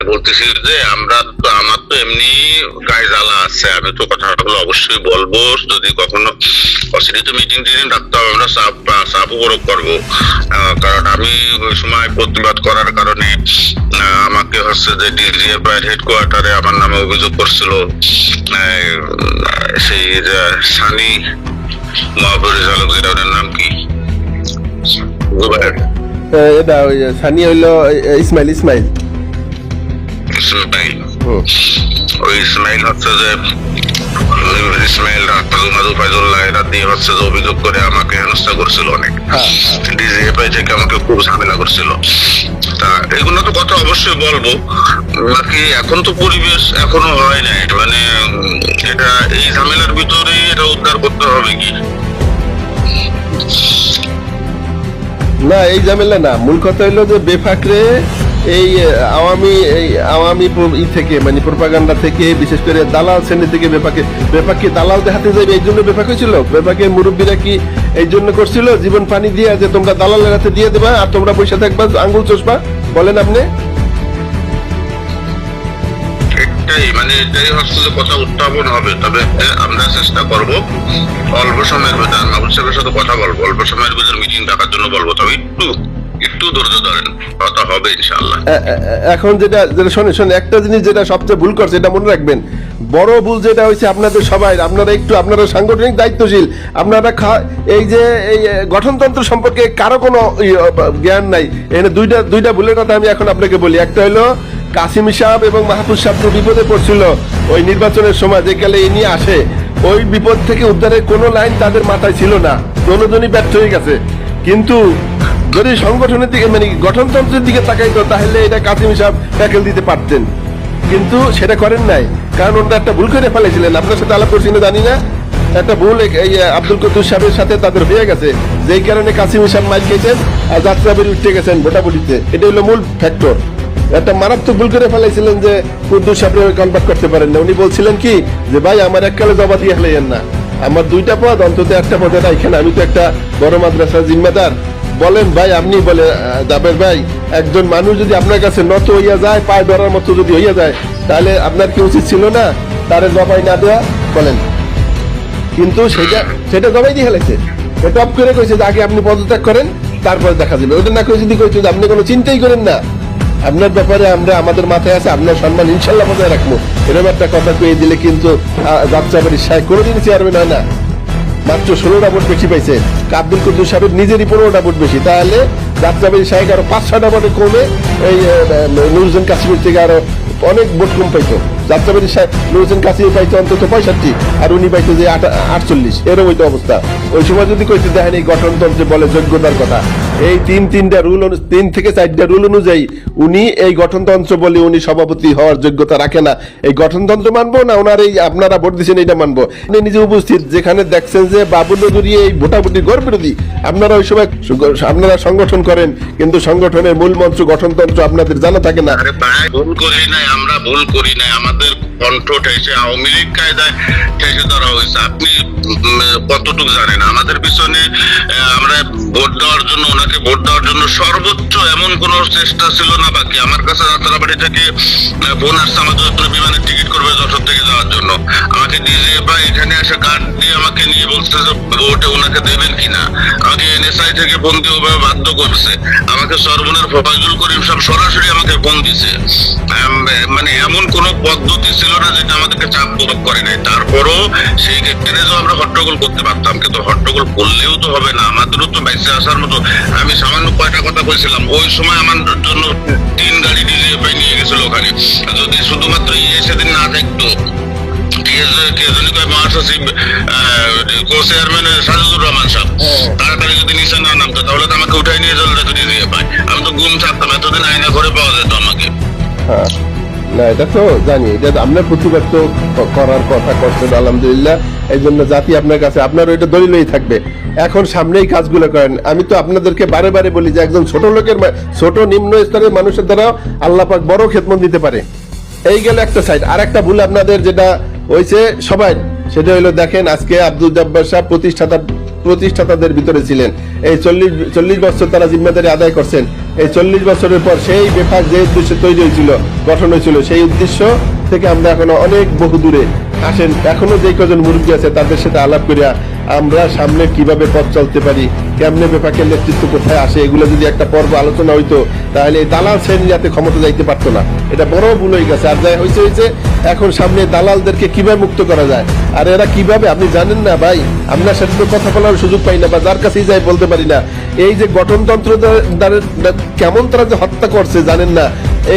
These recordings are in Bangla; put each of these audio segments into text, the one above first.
বলতেছি যে আমরা তো, আমার তো এমনি গায়ে জ্বালা আছে, আমি তো কথাগুলো অবশ্যই বলব। যদি কখনো অসিরিত মিটিং টিটিং ডাকতে হবে আমরা চাপ চাপ উপরোগ করব। কারণ আমি ওই সময় প্রতিবাদ করার কারণে আমাকে হচ্ছে যে ডিজিএফ হেডকোয়ার্টারে আমার নামে অভিযোগ করছিল সেই সানি মহাপরিচালক যেটা ওনার নাম কি? এটা ওই সানি হইল ইসমাইল ইসমাইল। ইসমাইল। ওই ইসমাইল হচ্ছে যে ইসমাইল রাজু ফাইজুল্লাহ এরা দিয়ে হচ্ছে যে অভিযোগ করে আমাকে হেনস্থা করছিল অনেক। হ্যাঁ, ডিজিএফআই থেকে আমাকে খুব ঝামেলা করছিল। তা এগুলো তো কথা অবশ্যই বলব। বাকি এখন তো পরিবেশ এখনও হয় নাই। মানে এটা এই ঝামেলার ভিতরেই এটা উদ্ধার করতে হবে কি? না এই ঝামেলা না। মূল কথা হইল যে বেফাকরে এই আওয়ামী এই আওয়ামী ই থেকে মানে প্রপাগান্ডা থেকে, বিশেষ করে দালাল শ্রেণি থেকে বেপাকে বেপাকে দালাল দেখাতে যাবে, এই জন্য বেপাক হয়েছিল? বেপাকের মুরব্বীরা কি এই জন্য করছিল? জীবন পানি দিয়ে যে তোমরা দালালের হাতে দিয়ে দেবা আর তোমরা বসে থাকবা, আঙ্গুল চষবা? বলেন আপনি। মানে এটাই হচ্ছে কথা উত্থাপন হবে। তবে আমরা চেষ্টা করব অল্প সময়ের ভিতরে মাহবুব সাহেবের সাথে কথা বলব। অল্প সময়ের ভিতরে মিটিং ডাকার জন্য বলব। তবে একটু একটু ধৈর্য ধরেন, কথা হবে ইনশাআল্লাহ। এখন যেটা যেটা শোনে শোনে একটা জিনিস যেটা সবচেয়ে ভুল করছে, এটা মনে রাখবেন। বড় ভুল যেটা হয়েছে আপনাদের সবাই, আপনারা একটু, আপনারা সাংগঠনিক দায়িত্বশীল, আপনারা এই যে, এই গঠনতন্ত্র সম্পর্কে কারও কোনো জ্ঞান নাই। এখানে দুইটা দুইটা ভুলের কথা আমি এখন আপনাকে বলি। একটা হলো, কাসিম সাহেব এবং মাহফুজ সাহেব বিপদে পড়ছিল ওই নির্বাচনের সময়, যে কালে এ নিয়ে আসে। ওই বিপদ থেকে উদ্ধারের কোনো লাইন তাদের মাথায় ছিল না। দোনোজনই ব্যর্থ হয়ে গেছে। কিন্তু যদি সংগঠনের দিকে মানে গঠনতন্ত্রের দিকে তাকাইতো তাহলে এটা কাসিম সাহেব ট্যাকেল দিতে পারতেন। কিন্তু সেটা করেন নাই। কারণ ওনারা একটা ভুল করে ফেলেছিলেন। আপনার সাথে আলাপ করছি না জানি না। একটা ভুল আব্দুল কদ্দুর সাহেবের সাথে তাদের হয়ে গেছে। যেই কারণে কাসিম সাহেব মাইক খেয়েছেন আর যাত্রা বের উঠতে গেছেন ভোটাভুটিতে। এটা হলো মূল ফ্যাক্টর একটা মারাত্মক ভুল করে ফেলাইছিলেন যে কুদ্দুস সাহেব কনভার্ট করতে পারেন না। উনি বলছিলেন কি, যে ভাই, আমার এককালে জবা দিয়ে ফেলাইয়েন না। আমার দুইটা পদ, অন্তত একটা পদে রাখেন আমি তো একটা বড় মাদ্রাসার জিম্মাদার। বলেন ভাই, আপনি বলে জাবের ভাই, একজন মানুষ যদি আপনার কাছে নত হইয়া যায়, পায়ে ধরার মতো যদি হইয়া যায়, তাহলে আপনার কি উচিত ছিল না? তারে জবাই না দেওয়া বলেন। কিন্তু সেটা সেটা জবাই দিয়ে ফেলেছে টপ করে কইছে যে আগে আপনি পদত্যাগ করেন, তারপরে দেখা যাবে। ওটা না যদি কইছে যে আপনি কোনো চিন্তাই করেন না। আপনার ব্যাপারে আমরা, আমাদের মাথায় আছে, আপনার সম্মান ইনশাল্লাহ বজায় রাখব। এরকম একটা কথা কয়ে দিলে কিন্তু যাত্রা বাড়ির সাহেব কোনোদিন চেয়ারম্যান হয় না। মাত্র ষোলোটা ভোট বেশি পাইছে। আব্দুল কুদ্দুস সাহেব নিজেরই পনেরোটা ভোট বেশি। তাহলে যাত্রাবাড়ি সাহেব আরও পাঁচ ছটা ভোটে কমে এই নুরুজন কাশ্মীর থেকে আরও অনেক ভোট কম পাইতো। যাত্রাবাড়ি নুরুজন কাশ্মীর পাইতো অন্তত পঁয়ষট্টি, আর উনি পাইতো যে আট- আটচল্লিশ। এরকম হইতো অবস্থা। ওই সময় যদি কইতে দেখেন এই গঠনতন্ত্রে বলে যোগ্যতার কথা, এই তিন তিনটা রুল তিন থেকে চারটা রুল অনুযায়ী উনি এই গঠনতন্ত্র বলে উনি সভাপতি হওয়ার যোগ্যতা রাখে না। এই গঠনতন্ত্র মানবো না ওনার এই আপনারা ভোট দিচ্ছেন এটা মানবো? আপনি নিজে উপস্থিত, যেখানে দেখছেন যে বাবুল নদী এই ভোটাভুটি গড় বিরোধী। আপনারা ওই সময় আপনারা সংগঠন করেন, কিন্তু সংগঠনের মূল মন্ত্র গঠনতন্ত্র আপনাদের জানা থাকে না। আমরা ভুল করি নাই। আমাদের কণ্ঠ ঠেসে আওয়ামী লীগ কায়দায় ঠেসে ধরা হয়েছে আপনি কতটুকু জানেন? আমাদের পিছনে আমরা ভোট দেওয়ার জন্য, ওনাকে ভোট দেওয়ার জন্য সর্বোচ্চ এমন কোন চেষ্টা ছিল না বাকি। আমার কাছে যাত্রাবাড়ি থেকে ফোন আসছে আমার যত্র বিমানের টিকিট করবে যশোর থেকে যাওয়ার জন্য। আমাকে ডিজে বা এখানে এসে কার্ড দিয়ে আমাকে নিয়ে বলছে যে, ভোটে ওনাকে দেবেন কিনা? আমাকে এনএসআই থেকে ফোন দিয়ে ওভাবে বাধ্য করছে। আমাকে সর্বনের ফয়জুল করিম সব সরাসরি আমাকে ফোন দিছে। মানে এমন কোন পদ্ধতি ছিল না যেটা আমাদেরকে চাপ প্রয়োগ করে নাই। তারপরও সেই ক্ষেত্রে তো আমরা হট্টগোল করতে পারতাম কিন্তু হট্টগোল করলেও তো হবে না। আমাদেরও তো বাইসে আসার মতো। আমি সামান্য কয়টা কথা বলছিলাম। ওই সময় আমার জন্য তিন গাড়ি ডিজিএফআই নিয়ে গেছিল ওখানে। যদি শুধুমাত্র ইয়ে সেদিন না থাকতো কে- কে জানি কয় মহাসচিব কো চেয়ারম্যান সাজিদুর রহমান সাহেব তাড়াতাড়ি নিচে না নামতো, তাহলে তো আমাকে উঠাই নিয়ে আমি তো গুম থাকতাম, এতদিন পাওয়া যেত আমাকে। হ্যাঁ। না, এটা তো জানি প্রতিবাদ তো করার কথা করছেন আলহামদুলিল্লাহ। এই জন্য জাতি আপনার কাছে, আপনার ওইটা দলিলই থাকবে। এখন কাজগুলো করেন। আমি তো আপনাদেরকে বারে বারে বলি যে একজন ছোট লোকের ছোট নিম্ন স্তরের মানুষের দ্বারা আল্লাহ পাক বড় খেদমত দিতে পারে। এই গেল একটা সাইড আর একটা ভুল আপনাদের যেটা হয়েছে সবাই, সেটা হলো দেখেন, আজকে আব্দুল জব্বার সাহেব প্রতিষ্ঠাতা প্রতিষ্ঠাতাদের ভিতরে ছিলেন। এই চল্লিশ চল্লিশ বছর তারা জিম্মেদারি আদায় করছেন। এই চল্লিশ বছরের পর সেই বেফাক যে উদ্দেশ্যে তৈরি হয়েছিল, গঠন হয়েছিল, সেই উদ্দেশ্য থেকে আমরা এখনও অনেক বহু দূরে আসেন। এখনও যে কজন মুরব্বী আছে, তাদের সাথে আলাপ করিয়া আমরা সামনে কীভাবে পথ চলতে পারি, কেমনে বেফাকের নেতৃত্ব কোথায় আসে, এগুলো যদি একটা পর্ব আলোচনা হইতো, তাহলে দালাল শ্রেণি যাতে ক্ষমতা যাইতে পারতো না। এটা বড় ভুল হয়ে গেছে। আর যাই হয়েছে হয়েছে এখন সামনে দালালদেরকে কীভাবে মুক্ত করা যায়? আর এরা কীভাবে? আপনি জানেন না ভাই, আমরা সাথে কথা বলার সুযোগ পাই না বা যার কাছেই যাই বলতে পারি না। এই যে গঠনতন্ত্র কেমন তারা যে হত্যা করছে জানেন না।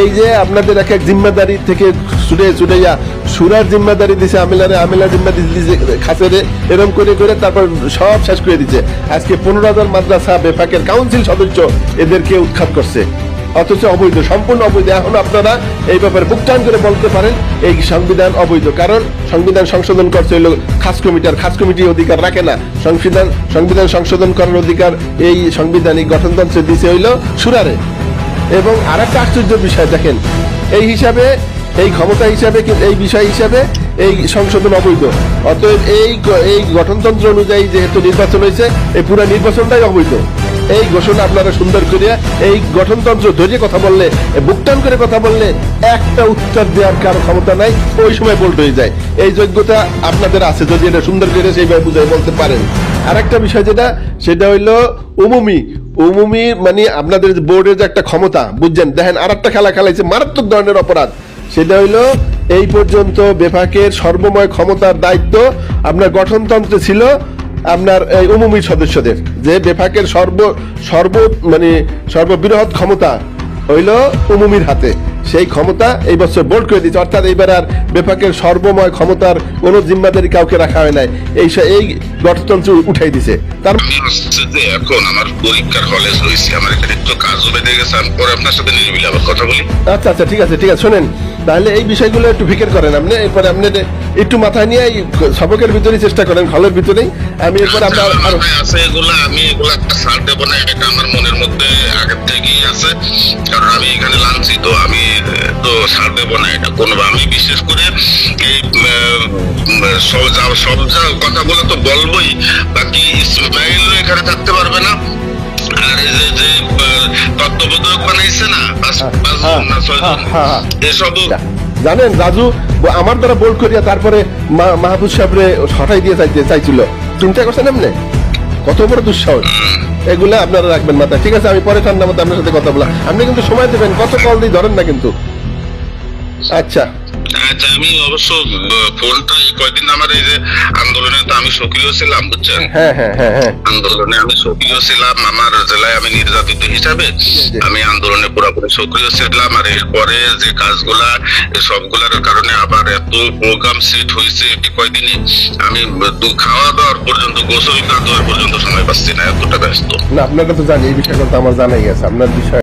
এই যে আপনাদের এক এক জিম্মাদারি থেকে ছুটে ছুটাইয়া সুরার জিম্মাদারি দিছে, আমিলারে আমিলা জিম্মাদারি দিছে, খাসেরে এরকম করে করে তারপর সব শেষ করে দিচ্ছে আজকে পনেরো হাজার মাদ্রাসা, বেফাকের কাউন্সিল সদস্য এদেরকে উৎখাত করছে। অথচ অবৈধ, সম্পূর্ণ অবৈধ। এখন আপনারা এই ব্যাপারে বুকটান করে বলতে পারেন, এই সংবিধান অবৈধ। কারণ সংবিধান সংশোধন করছে হইল খাস কমিটির খাস কমিটি অধিকার রাখে না। সংবিধান সংবিধান সংশোধন করার অধিকার এই সাংবিধানিক গঠনতন্ত্রে দিছে হইল সুরারে। এবং আর একটা আশ্চর্য বিষয় দেখেন, এই হিসাবে, এই ক্ষমতা হিসাবে এই বিষয় হিসাবে এই সংশোধন অবৈধ। অতএব এই এই গঠনতন্ত্র অনুযায়ী যেহেতু নির্বাচন হয়েছে, এই পুরো নির্বাচনটাই অবৈধ। এই ঘোষণা আপনারা সুন্দর করিয়া এই গঠনতন্ত্র ধরে কথা বললে বুকটান করে কথা বললে একটা উত্তর দেওয়ার কারও ক্ষমতা নাই, ওই সময় বোল্ট হয়ে যায়। এই যোগ্যতা আপনাদের আছে, যদি এটা সুন্দর করে সেইভাবে বুঝাই বলতে পারেন। আর একটা বিষয় যেটা, সেটা হইল উমুমি। উমুমি মানে আপনাদের বোর্ডের যে একটা ক্ষমতা, বুঝছেন? দেখেন আর একটা খেলা খেলাইছে, মারাত্মক ধরনের অপরাধ। সেটা হইল, এই পর্যন্ত বেফাকের সর্বময় ক্ষমতার দায়িত্ব আপনার গঠনতন্ত্রে ছিল আপনার এই উমুমি সদস্যদের যে বেফাকের সর্ব সর্ব মানে সর্ববৃহৎ ক্ষমতা হইল উমুমির হাতে। সেই ক্ষমতা এই বছর বোল্ড করে দিচ্ছে অর্থাৎ এইবার আর বেফাকের সর্বময় ক্ষমতার কোনো জিম্মাদারি কাউকে রাখা হয় নাই। এই এই গঠনতন্ত্র উঠাই দিছে। তার যে এখন আমার পরীক্ষার হলে রয়েছি আমার এখানে একটু কাজও বেঁধে গেছে পরে আপনার সাথে নিরিবিলি আবার কথা বলি। আচ্ছা আচ্ছা ঠিক আছে ঠিক আছে শোনেন। তাহলে এই বিষয়গুলো একটু ফিকের করেন আপনি এরপরে আপনি একটু মাথায় নিয়ে এই সবকের ভিতরেই চেষ্টা করেন হলের ভিতরেই। আমি এরপর আমরা আরও আছে এগুলা আমি এগুলা ছাড় দেবো না এটা আমার মনের মধ্যে আগের থেকেই আছে। কারণ আমি এখানে লাঞ্ছিত আমি তো ছাড় দেবো না এটা কোনো আমি বিশেষ করে এই সব সব কথাগুলো তো বলবোই বাকি ইসমাইল এখানে থাকতে পারবে না। আর এই যে জানেন রাজু আমার দ্বারা বোল্ড করিয়া তারপরে মাহবুব সাহেবরে হঠাই দিয়ে চাইতে চাইছিল চিন্তা করছেন এমনি কত বড় দুঃসাহস। এগুলো আপনারা রাখবেন মাথায়। ঠিক আছে, আমি পরে ঠান্ডা মতো আপনার সাথে কথা বলা আপনি কিন্তু সময় দেবেন, কত কল দিয়ে ধরেন না কিন্তু। আচ্ছা। আচ্ছা আমি অবশ্য ফোনটা এই কয়দিন আমার এই যে আন্দোলনে তো আমি সক্রিয় ছিলাম বুঝছেন? হ্যাঁ হ্যাঁ হ্যাঁ আন্দোলনে আমি সক্রিয় ছিলাম আমার জেলায় আমি নির্যাতিত হিসাবে আমি আন্দোলনে পুরোপুরি সক্রিয় ছিলাম আর এরপরে যে কাজগুলা সবগুলার কারণে আবার এত প্রোগ্রাম সেট হয়েছে এই কয়দিনে আমি খাওয়া দাওয়ার পর্যন্ত গোসল না দেওয়ার পর্যন্ত সময় পাচ্ছি না এতটা ব্যস্ত। না আপনারা তো জানি এই বিষয়টা আমার জানাই গেছে আপনার বিষয়